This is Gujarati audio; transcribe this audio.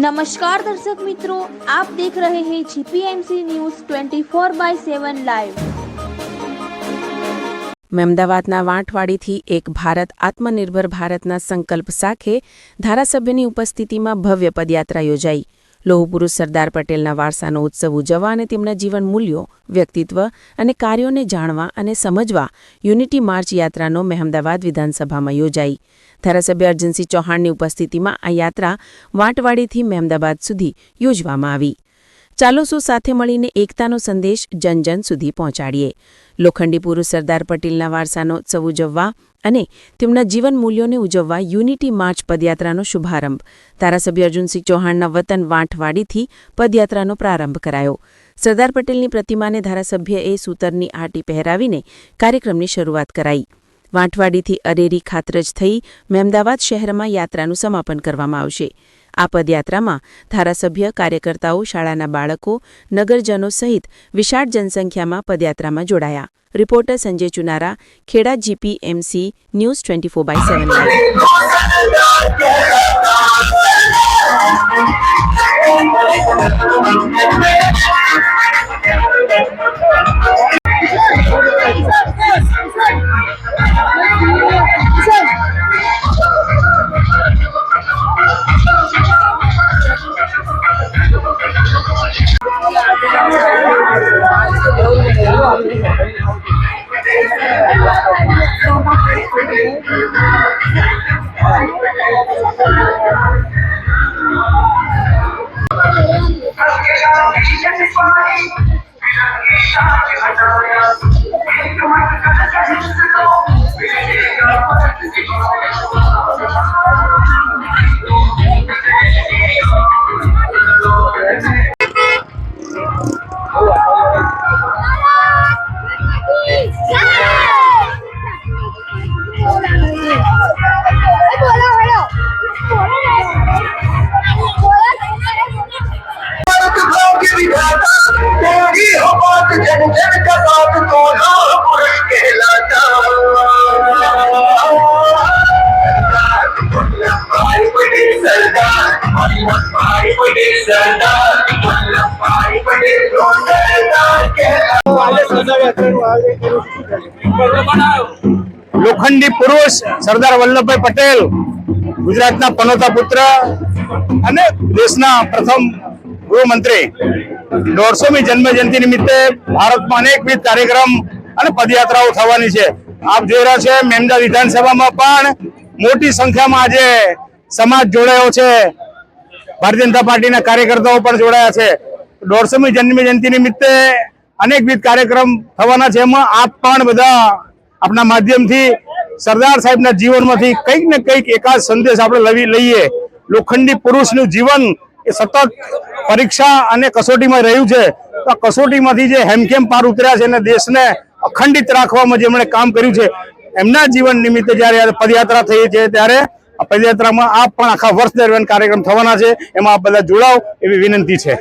નમસ્કાર દર્શક મિત્રો આપ દેખ રહે હૈ જીપીએમસી ન્યૂઝ 24 બાય 7 લાઈવ મહેમદાવાદના વાંટવાડીથી એક ભારત આત્મનિર્ભર ભારતના સંકલ્પ સાથે ધારાસભ્યની ઉપસ્થિતિમાં ભવ્ય પદયાત્રા યોજાઈ. લોહ પુરુષ સરદાર પટેલના વારસાનો ઉત્સવ ઉજવવા અને તેમના જીવન મૂલ્યો, વ્યક્તિત્વ અને કાર્યોને જાણવા અને સમજવા યુનિટી માર્ચ યાત્રાનો મહેમદાવાદ વિધાનસભામાં યોજાઈ. ધારાસભ્ય અર્જનસિંહ ચૌહાણની ઉપસ્થિતિમાં આ યાત્રા વાંટવાડીથી મહેમદાબાદ સુધી યોજવામાં આવી. ચાલો શું સાથે મળીને એકતાનો સંદેશ જન જન સુધી પહોંચાડીએ. લોખંડી પુરુષ સરદાર પટેલના વારસાનો ઉત્સવ ઉજવવા અને તેમના જીવન મૂલ્યોને ઉજવવા યુનિટી માર્ચ પદયાત્રાનો શુભારંભ. ધારાસભ્ય અર્જુનસિંહ ચૌહાણના વતન વાંઠવાડીથી પદયાત્રાનો પ્રારંભ કરાયો. સરદાર પટેલની પ્રતિમાને ધારાસભ્યએ સૂતરની આટી પહેરાવીને કાર્યક્રમની શરૂઆત કરાઈ. વાંઠવાડીથી અરેરી ખાતરજ થઈ મહેમદાવાદ શહેરમાં યાત્રાનું સમાપન કરવામાં આવશે. આ પદયાત્રામાં ધારાસભ્ય, કાર્યકર્તાઓ, શાળાના બાળકો, નગરજનો સહિત વિશાળ જનસંખ્યામાં પદયાત્રામાં જોડાયા. Reporter Sanjay Chunara, Kheda GPMC news twenty four by seven લોખંડી પુરુષ સરદાર વલ્લભભાઈ પટેલ, ગુજરાતના પનોતા પુત્ર અને દેશના પ્રથમ ગૃહમંત્રી. દોઢસોમી જન્મજયંતિ નિમિત્તે ભારતમાં અનેકવિધ કાર્યક્રમ અને પદયાત્રાઓ થવાની છે. આપ જોઈ રહ્યા છે મેમદા વિધાનસભામાં પણ મોટી સંખ્યામાં આજે સમાજ જોડાયો છે. ભારતીય જનતા પાર્ટીના કાર્યકર્તાઓ પણ જોડાયા છે. દોઢસોમી જન્મ જયંતિ નિમિત્તે અનેકવિધ કાર્યક્રમ થવાના છે. એમાં આપ પણ બધા આપણા માધ્યમથી સરદાર સાહેબના જીવનમાંથી કંઈક ને કંઈક એકાદ સંદેશ આપણે લવી લઈએ. લોખંડી પુરુષનું જીવન એ સતત પરીક્ષા અને કસોટીમાં રહ્યું છે. તો કસોટીમાંથી જે હેમખેમ પાર ઉતર્યા છે અને દેશને અખંડિત રાખવામાં જેમણે કામ કર્યું છે, એમના જીવન નિમિત્તે જ્યારે પદયાત્રા થઈ છે, ત્યારે આ પદયાત્રામાં આપ પણ આખા વર્ષ દરમિયાન કાર્યક્રમ થવાના છે. એમાં આપ બધા જોડાઓ એવી વિનંતી છે.